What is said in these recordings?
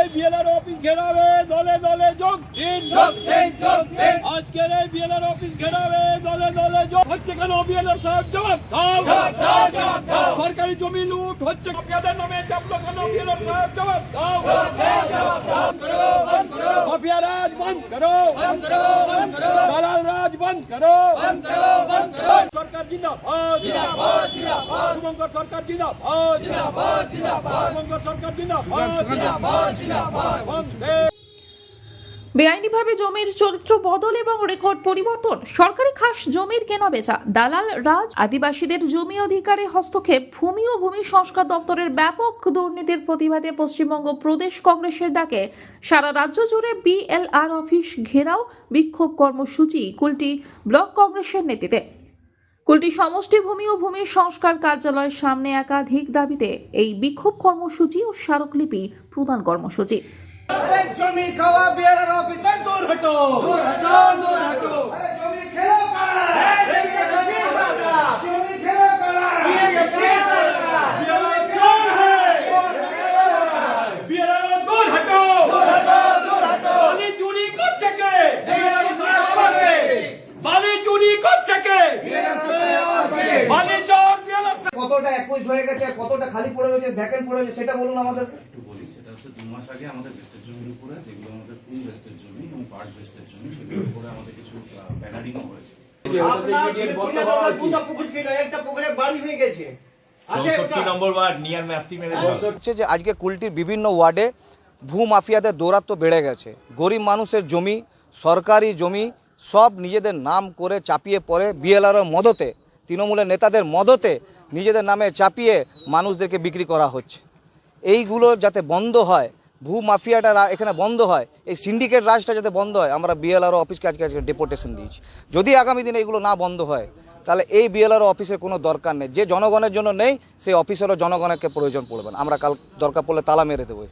এই BLR office ঘেরাবে দলে দলে যোগ দিন আজকের এই বিএলআর অফিস ঘেরাবে দলে দলে যোগ হচ্ছে কেন বিএলআর সাহেব জবাব দাও সরকারি জমি লুট হচ্ছে মাফিয়াদের নামে চাপলো কেন বিএলআর সাহেব জবাব দাও মাফিয়া রাজ বন্ধ করো দালাল রাজ বন্ধ করো সরকার জিন্দাবাদ শুভঙ্কর সরকার জিন্দাবাদ শুভঙ্কর সরকার জিন্দাবাদ বন্দে বেআইনিভাবে জমির চরিত্র বদল এবং রেকর্ড পরিবর্তন। সরকারি খাস জমির কেনা বেচা। দালাল, রাজ, আদিবাসীদের জমি অধিকারে হস্তক্ষেপ। ভূমি ও ভূমি সংস্কার দপ্তরের ব্যাপক দুর্নীতির প্রতিবাদে পশ্চিমবঙ্গ প্রদেশ কংগ্রেসের ডাকে। সারা রাজ্য জুড়ে বিএলআর অফিস ঘেরাও, বিক্ষোভ কর্মসূচি, কুলটি ব্লক কংগ্রেসের নেতৃত্বে। কুলটি সমষ্টি ভূমি ও ভূমি সংস্কার কার্যালয়ের সামনে একাধিক দাবিতে এই বিক্ষোভ কর্মসূচি ও স্মারকলিপি প্রদান কর্মসূচি। জমি খাওয়া বিহারের দূর হটো। হয়ে গেছে আর কতটা খালি পড়ে রয়েছে ভ্যাকেন্ট পড়ে রয়েছে সেটা বলুন আমাদের। একটু বলি সেটা হচ্ছে দু মাস আগে আমাদের বেস্টের জমির উপরে যেগুলো আমাদের ফুল বেস্টের জমি এবং পার্ট বেস্টের জমি সেগুলোর উপরে আমাদের কিছু ব্যানারিংও হয়েছে। আপনার দুটো পুকুর ছিল একটা পুকুরে বাড়ি হয়ে গেছে। আছে একটা? চৌষট্টি নম্বর ওয়ার্ড নিয়ার ম্যাপটি মেরে হচ্ছে যে আজকে কুলটির বিভিন্ন ওয়ার্ডে ভূ মাফিয়াদের দৌরাত্ম্য বেড়ে গেছে। গরিব মানুষের জমি সরকারি জমি সব নিজেদের নাম করে চাপিয়ে পড়ে বিএলআর মদতে তৃণমূলের নেতাদের মদতে নিজেদের নামে চাপিয়ে মানুষদেরকে বিক্রি করা হচ্ছে। এইগুলো যাতে বন্ধ হয়, ভূ মাফিয়াটা এখানে বন্ধ হয়, এই সিন্ডিকেট রাজটা যাতে বন্ধ হয়, আমরা বিএলআর অফিসকে আজকে আজকে ডেপুটেশন দিয়েছি। যদি আগামী দিনে এইগুলো না বন্ধ হয়, তাহলে এই বিএলআর অফিসের কোনো দরকার নেই। যে জনগণের জন্য নেই, সেই অফিসেরও জনগণকে প্রয়োজন পড়বে না। আমরা কাল দরকার পড়লে তালা মেরে দেবো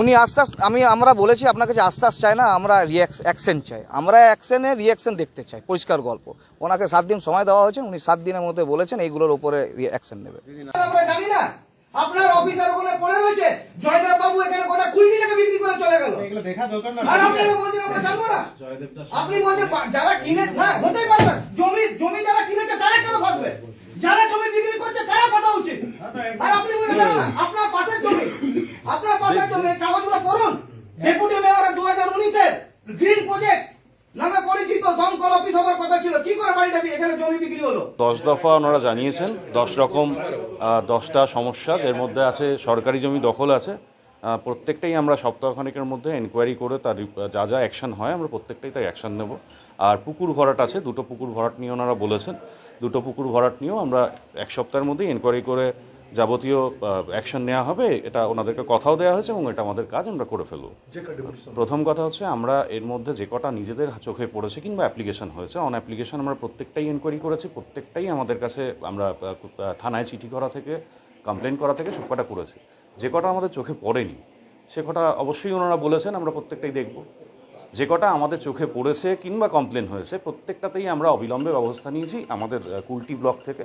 উনি আশ্বাস আমি আমরা বলেছি আপনাকে যে আশ্বাস চাই না আমরা অ্যাকশন চাই। আমরা অ্যাকশনে রিয়াকশন দেখতে চাই পরিষ্কার গল্প। ওনাকে সাত দিন সময় দেওয়া হয়েছে উনি সাত দিনের মধ্যে বলেছেন এইগুলোর উপরে অ্যাকশন নেবে। আপনার অফিসার ওখানে পড়ে রয়েছে জয়দেব বাবু এখানে গোটা কুলটিটাকে বিক্রি করে চলে গেল। দেখা দরকার না আর আপনারা বলছেন আমরা জানব না। আপনি বলছেন। যারা কিনে না হতেই পারে না। জমি জমি যারা কিনেছে তারা কেন ফাঁসবে? যারা জমি বিক্রি করছে তারা ফাঁসা উচিত। আর আপনি বলে না আপনার পাশের জমি আপনার পাশের জমি এই কাগজগুলো পড়ুন ডেপুটি মেয়র দু হাজার উনিশের গ্রিন প্রজেক্ট নামে পরিচিত দমকল দশ দফা ওনারা জানিয়েছেন, দশ রকম দশটা সমস্যা এর মধ্যে আছে সরকারি জমি দখল আছে। প্রত্যেকটাই আমরা সপ্তাহখানেকের মধ্যে এনকোয়ারি করে তার যা যা অ্যাকশন হয়, আমরা প্রত্যেকটাই তাই অ্যাকশন নেব। আর পুকুর ভরাট আছে, দুটো পুকুর ভরাট নিয়ে ওনারা বলেছেন। দুটো পুকুর ভরাট নিয়েও আমরা এক সপ্তাহের মধ্যেই এনকোয়ারি করে যাবতীয় অ্যাকশন নেওয়া হবে এটা ওনাদেরকে কথাও দেওয়া হয়েছে এবং এটা আমাদের কাজ আমরা করে ফেলব। প্রথম কথা হচ্ছে আমরা এর মধ্যে যে কটা নিজেদের চোখে পড়েছে কিংবা অ্যাপ্লিকেশন হয়েছে অন অ্যাপ্লিকেশন আমরা প্রত্যেকটাই এনকোয়ারি করেছি প্রত্যেকটাই আমাদের কাছে আমরা থানায় চিঠি করা থেকে কমপ্লেন করা থেকে সব কটা করেছি। যে কটা আমাদের চোখে পড়েনি সে কটা অবশ্যই ওনারা বলেছেন আমরা প্রত্যেকটাই দেখব। যে কটা আমাদের চোখে পড়েছে কিংবা কমপ্লেন হয়েছে প্রত্যেকটাতেই আমরা অবিলম্বে ব্যবস্থা নিয়েছি আমাদের কুলটি ব্লক থেকে।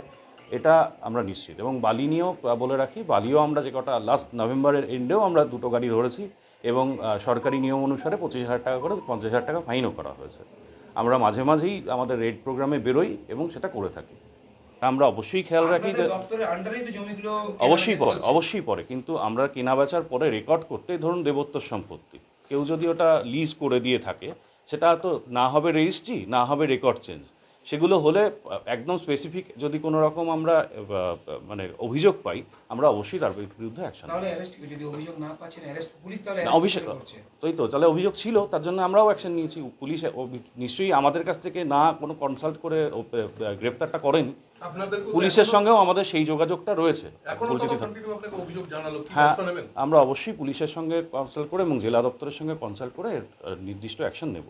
এটা আমরা নিশ্চিত। এবং বালি নিয়েও বলে রাখি বালিও আমরা যে কটা লাস্ট নভেম্বরের এন্ডেও আমরা দুটো গাড়ি ধরেছি এবং সরকারি নিয়ম অনুসারে পঁচিশ হাজার টাকা করে পঞ্চাশ হাজার টাকা ফাইনও করা হয়েছে। আমরা মাঝে মাঝেই আমাদের রেড প্রোগ্রামে বেরোই এবং সেটা করে থাকি। আমরা অবশ্যই খেয়াল রাখি যে অবশ্যই পরে অবশ্যই পরে কিন্তু আমরা কেনা বেচার পরে রেকর্ড করতে ধরুন দেবত্বর সম্পত্তি। কেউ যদি ওটা লিজ করে দিয়ে থাকে সেটা তো না হবে রেজিস্ট্রি না হবে রেকর্ড চেঞ্জ সেগুলো হলে একদম স্পেসিফিক যদি কোনো রকম আমরা মানে অভিযোগ পাই আমরা অবশ্যই তার বিরুদ্ধে অ্যাকশন তাহলে অ্যারেস্ট যদি অভিযোগ না পাচ্ছেন অ্যারেস্ট পুলিশ তাহলে না, arrest অভিষেক তাই তো তাহলে অভিযোগ ছিল তার জন্য আমরাও অ্যাকশন নিয়েছি। পুলিশ নিশ্চয়ই আমাদের কাছ থেকে না কোনো কনসাল্ট করে ও, গ্রেপ্তারটা করেনি। পুলিশের সঙ্গেও আমাদের সেই যোগাযোগটা রয়েছে। হ্যাঁ আমরা অবশ্যই পুলিশের সঙ্গে কনসাল্ট করে এবং জেলা দপ্তরের সঙ্গে কনসাল্ট করে নির্দিষ্ট অ্যাকশন নেব।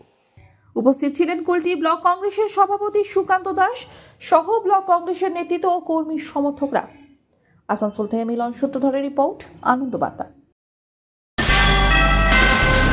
উপস্থিত ছিলেন কুলটি ব্লক কংগ্রেসের সভাপতি সুকান্ত দাস সহ ব্লক কংগ্রেসের নেতৃত্ব ও কর্মী সমর্থকরা। আসানসোল থেকে মিলন সূত্রধরের রিপোর্ট আনন্দ বার্তা